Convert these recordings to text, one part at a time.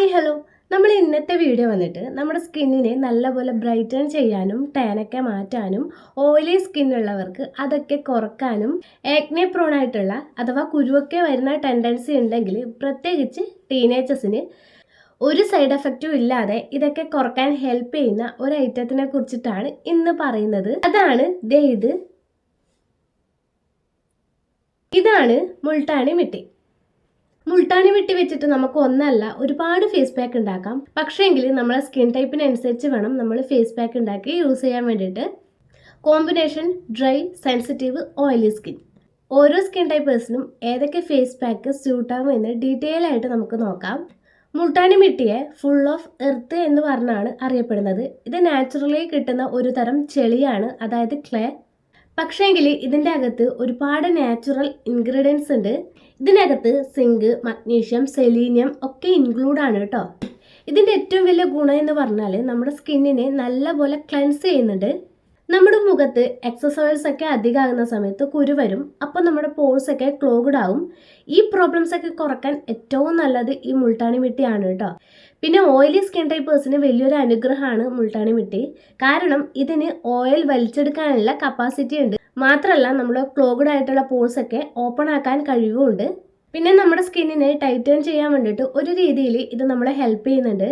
Hi hello നമ്മൾ ഇന്നത്തെ video വന്നിട്ട് നമ്മുടെ സ്കിന്നിനെ നല്ലപോലെ ബ്രൈറ്റൻ ചെയ്യാനും ടാനൊക്കെ മാറ്റാനും ഓയിലി സ്കിന്നുള്ളവർക്ക് അതൊക്കെ കുറക്കാനും ഏക്നെ പ്രോൺ ആയിട്ടുള്ള അഥവാ കുരുവൊക്കെ വരുന്ന ടെൻഡൻസി ഉണ്ടെങ്കിൽ പ്രത്യേകിച്ച് ടീനേജേഴ്സിന് ഒരു സൈഡ് എഫക്റ്റും ഇല്ലാതെ ഇതൊക്കെ കുറയ്ക്കാൻ ഹെൽപ്പ് ചെയ്യുന്ന ഒരു ഐറ്റത്തിനെ കുറിച്ചിട്ടാണ് ഇന്ന് പറയുന്നത്. അതാണ് ദേ ഇത്. ഇതാണ് മുൾട്ടാണി മിട്ടി. മുൾട്ടാണി വെട്ടി വെച്ചിട്ട് നമുക്ക് ഒന്നല്ല ഒരുപാട് ഫേസ് പാക്ക് ഉണ്ടാക്കാം. പക്ഷേങ്കിൽ നമ്മളെ സ്കിൻ ടൈപ്പിനനുസരിച്ച് വേണം നമ്മൾ ഫേസ് പാക്ക് ഉണ്ടാക്കി യൂസ് ചെയ്യാൻ വേണ്ടിയിട്ട്. Combination dry sensitive oily skin ഓരോ സ്കിൻ ടൈപ്പേഴ്സിനും ഏതൊക്കെ ഫേസ് പാക്ക് സ്യൂട്ടാകും എന്ന് ഡീറ്റെയിൽ ആയിട്ട് നമുക്ക് നോക്കാം. മുൾട്ടാണി മിട്ടിയെ ഫുൾ ഓഫ് എർത്ത് എന്ന് പറഞ്ഞാണ് അറിയപ്പെടുന്നത്. ഇത് നാച്ചുറലി കിട്ടുന്ന ഒരു തരം ചെളിയാണ് അതായത് ക്ലേ പക്ഷേങ്കിൽ ഇതിന്റെ അകത്ത് ഒരുപാട് നാച്ചുറൽ ഇൻഗ്രീഡിയൻസ് ഉണ്ട്. ഇതിനകത്ത് സിങ്ക് മഗ്നീഷ്യം സെലീനിയം ഒക്കെ ഇൻക്ലൂഡ് ആണ് കേട്ടോ. ഇതിന്റെ ഏറ്റവും വലിയ ഗുണം എന്ന് പറഞ്ഞാൽ നമ്മുടെ സ്കിന്നിനെ നല്ലപോലെ ക്ലെൻസ് ചെയ്യുന്നുണ്ട്. നമ്മുടെ മുഖത്ത് എക്സസൈസ് ഒക്കെ അധികമാകുന്ന സമയത്ത് കുരു വരും. അപ്പോൾ നമ്മുടെ പോഴ്സ് ഒക്കെ ക്ലോഗ്ഡ് ആവും. ഈ പ്രോബ്ലംസ് ഒക്കെ കുറയ്ക്കാൻ ഏറ്റവും നല്ലത് ഈ മുൾട്ടാണി മിട്ടിയാണ് കേട്ടോ. പിന്നെ ഓയിലി സ്കിൻ ടൈപ്പേഴ്സിന് വലിയൊരു അനുഗ്രഹമാണ് മുൾട്ടാണി മിട്ടി. കാരണം ഇതിന് ഓയിൽ വലിച്ചെടുക്കാനുള്ള കപ്പാസിറ്റി ഉണ്ട്. മാത്രമല്ല നമ്മുടെ ക്ലോഗ്ഡ് ആയിട്ടുള്ള പോഴ്സ് ഒക്കെ ഓപ്പൺ ആക്കാൻ കഴിവുമുണ്ട്. പിന്നെ നമ്മുടെ സ്കിന്നിനെ ടൈറ്റേൺ ചെയ്യാൻ വേണ്ടിയിട്ട് ഒരു രീതിയിൽ ഇത് നമ്മളെ ഹെൽപ്പ് ചെയ്യുന്നുണ്ട്.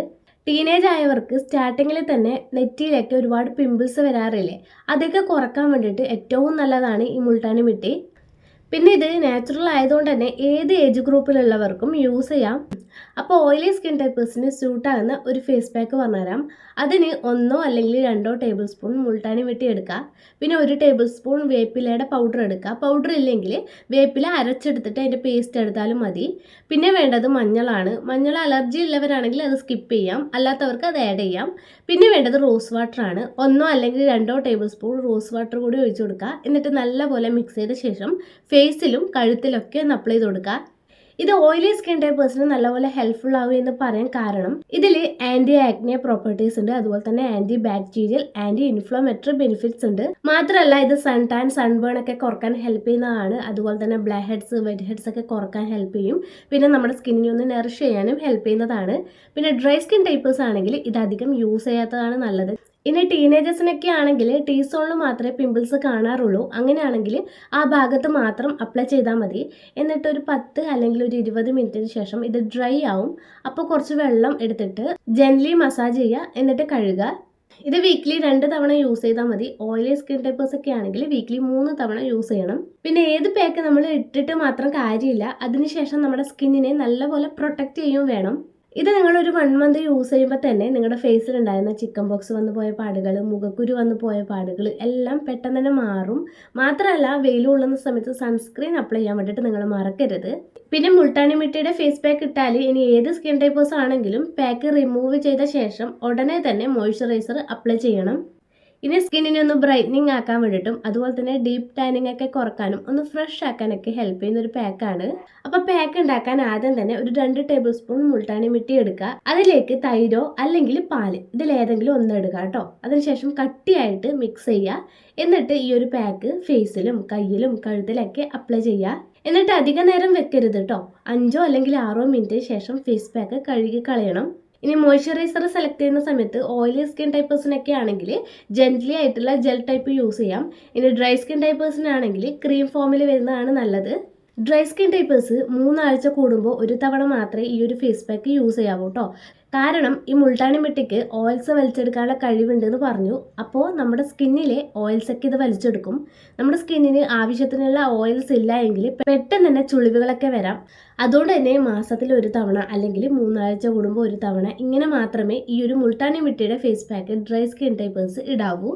ടീനേജ് ആയവർക്ക് സ്റ്റാർട്ടിങ്ങിൽ തന്നെ നെറ്റിയിലൊക്കെ ഒരുപാട് പിമ്പിൾസ് വരാറില്ലേ? അതൊക്കെ കുറയ്ക്കാൻ വേണ്ടിയിട്ട് ഏറ്റവും നല്ലതാണ് ഈ മുൾട്ടാണി മിട്ടി. പിന്നെ ഇത് നാച്ചുറൽ ആയതുകൊണ്ട് തന്നെ ഏത് ഏജ് ഗ്രൂപ്പിലുള്ളവർക്കും യൂസ് ചെയ്യാം. അപ്പോൾ ഓയിലി സ്കിൻ ടൈപ്പേഴ്സിന് സ്യൂട്ടാകുന്ന ഒരു ഫേസ് പാക്ക് പറഞ്ഞുതരാം. അതിന് ഒന്നോ അല്ലെങ്കിൽ രണ്ടോ ടേബിൾ സ്പൂൺ മുൾട്ടാനി വെട്ടി എടുക്കുക. പിന്നെ ഒരു ടേബിൾ സ്പൂൺ വേപ്പിലയുടെ പൗഡർ എടുക്കുക. പൗഡർ ഇല്ലെങ്കിൽ വേപ്പില അരച്ചെടുത്തിട്ട് അതിന്റെ പേസ്റ്റ് എടുത്താലും മതി. പിന്നെ വേണ്ടത് മഞ്ഞളാണ്. മഞ്ഞൾ അലർജി ഉള്ളവരാണെങ്കിൽ അത് സ്കിപ്പ് ചെയ്യാം. അല്ലാത്തവർക്ക് അത് ആഡ് ചെയ്യാം. പിന്നെ വേണ്ടത് റോസ് വാട്ടറാണ് ഒന്നോ അല്ലെങ്കിൽ രണ്ടോ ടേബിൾ സ്പൂൺ റോസ് വാട്ടർ കൂടി ഒഴിച്ചു കൊടുക്കുക. എന്നിട്ട് നല്ലപോലെ മിക്സ് ചെയ്ത ശേഷം ഫേസിലും കഴുത്തിലൊക്കെ ഒന്ന് അപ്ലൈ ചെയ്ത് കൊടുക്കുക. ഇത് ഓയിലി സ്കിൻ ടൈപ്പേഴ്സിന് നല്ലപോലെ ഹെൽപ്ഫുൾ ആവും എന്ന് പറയാൻ കാരണം ഇതിൽ ആന്റി ആക്നെ പ്രോപ്പർട്ടീസ് ഉണ്ട് അതുപോലെ തന്നെ anti bacterial anti inflammatory benefits ഉണ്ട്. മാത്രമല്ല ഇത് സൺ ടാൻ സൺബേൺ ഒക്കെ കുറയ്ക്കാൻ ഹെൽപ്പ് ചെയ്യുന്നതാണ്. അതുപോലെ തന്നെ ബ്ലാക്ക് ഹെഡ്സ് വൈറ്റ് ഹെഡ്സ് ഒക്കെ കുറയ്ക്കാൻ ഹെൽപ്പ് ചെയ്യും. പിന്നെ നമ്മുടെ സ്കിന്നിനെ ഒന്ന് നറിഷ് ചെയ്യാനും ഹെൽപ്പ് ചെയ്യുന്നതാണ്. പിന്നെ ഡ്രൈ സ്കിൻ ടൈപ്പേഴ്സ് ആണെങ്കിൽ ഇത് അധികം യൂസ് ചെയ്യാത്തതാണ് നല്ലത്. ഇനി ടീനേജേഴ്സിനൊക്കെ ആണെങ്കിൽ ടീ സോണിൽ മാത്രമേ പിമ്പിൾസ് കാണാറുള്ളൂ. അങ്ങനെയാണെങ്കിൽ ആ ഭാഗത്ത് മാത്രം അപ്ലൈ ചെയ്താൽ മതി. എന്നിട്ട് ഒരു പത്ത് അല്ലെങ്കിൽ ഒരു ഇരുപത് മിനിറ്റിന് ശേഷം ഇത് ഡ്രൈ ആവും. അപ്പോൾ കുറച്ച് വെള്ളം എടുത്തിട്ട് ജെൻലി മസാജ് ചെയ്യുക. എന്നിട്ട് കഴുകുക. ഇത് വീക്ക്ലി രണ്ട് തവണ യൂസ് ചെയ്താൽ മതി. ഓയിലി സ്കിൻ ടൈപ്പേഴ്സ് ഒക്കെ ആണെങ്കിൽ വീക്ക്ലി മൂന്ന് തവണ യൂസ് ചെയ്യണം. പിന്നെ ഏത് പാക്ക് നമ്മൾ ഇട്ടിട്ട് മാത്രം കാര്യമില്ല. അതിനുശേഷം നമ്മുടെ സ്കിന്നിനെ നല്ലപോലെ പ്രൊട്ടക്റ്റ് ചെയ്യും വേണം. ഇത് നിങ്ങൾ ഒരു വൺ മന്ത് യൂസ് ചെയ്യുമ്പോൾ തന്നെ നിങ്ങളുടെ ഫേസിൽ ഉണ്ടായിരുന്ന ചിക്കൻ ബോക്സ് വന്നു പോയ പാടുകൾ മുഖക്കുരു വന്നു പോയ പാടുകൾ എല്ലാം പെട്ടെന്ന് തന്നെ മാറും. മാത്രമല്ല വെയിൽ കൊള്ളുന്ന സമയത്ത് സൺസ്ക്രീൻ അപ്ലൈ ചെയ്യാൻ വേണ്ടിയിട്ട് നിങ്ങൾ മറക്കരുത്. പിന്നെ മുൾട്ടാണി മിട്ടിയുടെ ഫേസ് പാക്ക് ഇട്ടാൽ ഇനി ഏത് സ്കിൻ ടൈപ്പേഴ്സ് ആണെങ്കിലും പാക്ക് റിമൂവ് ചെയ്ത ശേഷം ഉടനെ തന്നെ മോയ്സ്ചറൈസർ അപ്ലൈ ചെയ്യണം. ഇനി സ്കിന്നിനെ ഒന്ന് ബ്രൈറ്റനിങ് ആക്കാൻ വേണ്ടിയിട്ടും അതുപോലെ തന്നെ ഡീപ് ടാനിങ് ഒക്കെ കുറക്കാനും ഒന്ന് ഫ്രഷ് ആക്കാനൊക്കെ ഹെൽപ്പ് ചെയ്യുന്ന ഒരു പാക്കാണ് അപ്പോൾ പാക്ക് ഉണ്ടാക്കാൻ ആദ്യം തന്നെ ഒരു രണ്ട് ടേബിൾ സ്പൂൺ മുൾട്ടാണി മിട്ടി എടുക്കുക. അതിലേക്ക് തൈരോ അല്ലെങ്കിൽ പാൽ ഇതിലേതെങ്കിലും ഒന്ന് എടുക്കുക കേട്ടോ. അതിനുശേഷം കട്ടിയായിട്ട് മിക്സ് ചെയ്യുക. എന്നിട്ട് ഈ ഒരു പാക്ക് ഫേസിലും കയ്യിലും കഴുത്തിലൊക്കെ അപ്ലൈ ചെയ്യുക. എന്നിട്ട് അധിക നേരം വെക്കരുത് കേട്ടോ. അഞ്ചോ അല്ലെങ്കിൽ ആറോ മിനിറ്റിന് ശേഷം ഫേസ് പാക്ക് കഴുകി കളയണം. ഇനി മോയ്സ്ചറൈസർ സെലക്ട് ചെയ്യുന്ന സമയത്ത് ഓയിലി സ്കിൻ ടൈപ്പേഴ്സിനൊക്കെ ആണെങ്കിൽ ജെന്റ്ലി ആയിട്ടുള്ള ജെൽ ടൈപ്പ് യൂസ് ചെയ്യാം. ഇനി ഡ്രൈ സ്കിൻ ടൈപ്പേഴ്സിനാണെങ്കിൽ ക്രീം ഫോമിൽ വരുന്നതാണ് നല്ലത്. ഡ്രൈ സ്കിൻ ടൈപ്പേഴ്സ് മൂന്നാഴ്ച കൂടുമ്പോൾ ഒരു തവണ മാത്രമേ ഈ ഒരു ഫേസ് പാക്ക് യൂസ് ചെയ്യാവൂ കേട്ടോ കാരണം ഈ മുൾട്ടാണി മിട്ടിക്ക് ഓയിൽസ് വലിച്ചെടുക്കാനുള്ള കഴിവുണ്ടെന്ന് പറഞ്ഞു. അപ്പോൾ നമ്മുടെ സ്കിന്നിലെ ഓയിൽസൊക്കെ ഇത് വലിച്ചെടുക്കും. നമ്മുടെ സ്കിന്നിന് ആവശ്യത്തിനുള്ള ഓയിൽസ് ഇല്ല എങ്കിൽ പെട്ടെന്ന് തന്നെ ചുളിവുകളൊക്കെ വരാം. അതുകൊണ്ട് തന്നെ മാസത്തിൽ ഒരു തവണ അല്ലെങ്കിൽ മൂന്നാഴ്ച കൂടുമ്പോൾ ഒരു തവണ ഇങ്ങനെ മാത്രമേ ഈ ഒരു Multani മിട്ടിയുടെ face pack dry skin typers ഇടാവൂ.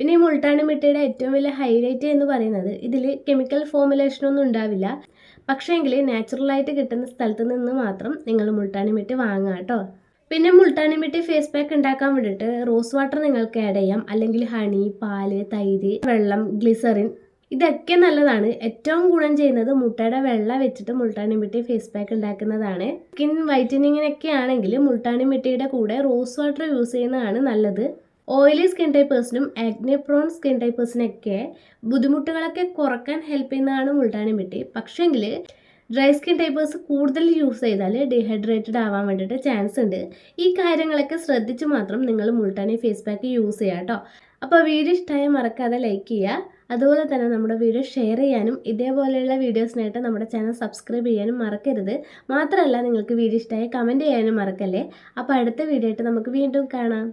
പിന്നെ ഈ മുൾട്ടാണി മിട്ടയുടെ ഏറ്റവും വലിയ ഹൈലൈറ്റ് എന്ന് പറയുന്നത് ഇതിൽ കെമിക്കൽ ഫോമുലേഷനൊന്നും ഉണ്ടാവില്ല. പക്ഷേങ്കിൽ നാച്ചുറലായിട്ട് കിട്ടുന്ന സ്ഥലത്ത് നിന്ന് മാത്രം നിങ്ങൾ മുൾട്ടാണി മിട്ടി വാങ്ങുക കേട്ടോ. പിന്നെ മുൾട്ടാണി മിട്ടി ഫേസ് പാക്ക് ഉണ്ടാക്കാൻ വേണ്ടിയിട്ട് റോസ് വാട്ടർ നിങ്ങൾക്ക് ആഡ് ചെയ്യാം. അല്ലെങ്കിൽ ഹണി പാൽ തൈര് വെള്ളം ഗ്ലിസറിൻ ഇതൊക്കെ നല്ലതാണ്. ഏറ്റവും ഗുണം ചെയ്യുന്നത് മുട്ടയുടെ വെള്ള വെച്ചിട്ട് മുൾട്ടാണി മിട്ടി ഫേസ് പാക്ക് ഉണ്ടാക്കുന്നതാണ് സ്കിൻ വൈറ്റനിങ്ങിനൊക്കെ ആണെങ്കിൽ മുൾട്ടാണി മിട്ടിയുടെ കൂടെ റോസ് വാട്ടർ യൂസ് ചെയ്യുന്നതാണ് നല്ലത്. ഓയിലി സ്കിൻ ടൈപ്പേഴ്സിനും ആക്നെ പ്രോൺ സ്കിൻ ടൈപ്പേഴ്സിനൊക്കെ ബുദ്ധിമുട്ടുകളൊക്കെ കുറയ്ക്കാൻ ഹെൽപ്പ് ചെയ്യുന്നതാണ് മുൾട്ടാണി മിട്ടി. പക്ഷേങ്കിൽ ഡ്രൈ സ്കിൻ ടൈപ്പേഴ്സ് കൂടുതൽ യൂസ് ചെയ്താൽ ഡീഹൈഡ്രേറ്റഡ് ആവാൻ വേണ്ടിയിട്ട് ചാൻസ് ഉണ്ട്. ഈ കാര്യങ്ങളൊക്കെ ശ്രദ്ധിച്ച് മാത്രം നിങ്ങൾ മുൾട്ടാനി ഫേസ് പാക്ക് യൂസ് ചെയ്യുക കേട്ടോ അപ്പോൾ വീഡിയോ ഇഷ്ടമായ മറക്കാതെ ലൈക്ക് ചെയ്യുക അതുപോലെ തന്നെ നമ്മുടെ വീഡിയോ ഷെയർ ചെയ്യാനും ഇതേപോലെയുള്ള വീഡിയോസിനായിട്ട് നമ്മുടെ ചാനൽ സബ്സ്ക്രൈബ് ചെയ്യാനും മറക്കരുത്. മാത്രമല്ല നിങ്ങൾക്ക് വീഡിയോ ഇഷ്ടമായ കമന്റ് ചെയ്യാനും മറക്കല്ലേ? അപ്പോൾ അടുത്ത വീഡിയോ ആയിട്ട് നമുക്ക് വീണ്ടും കാണാം.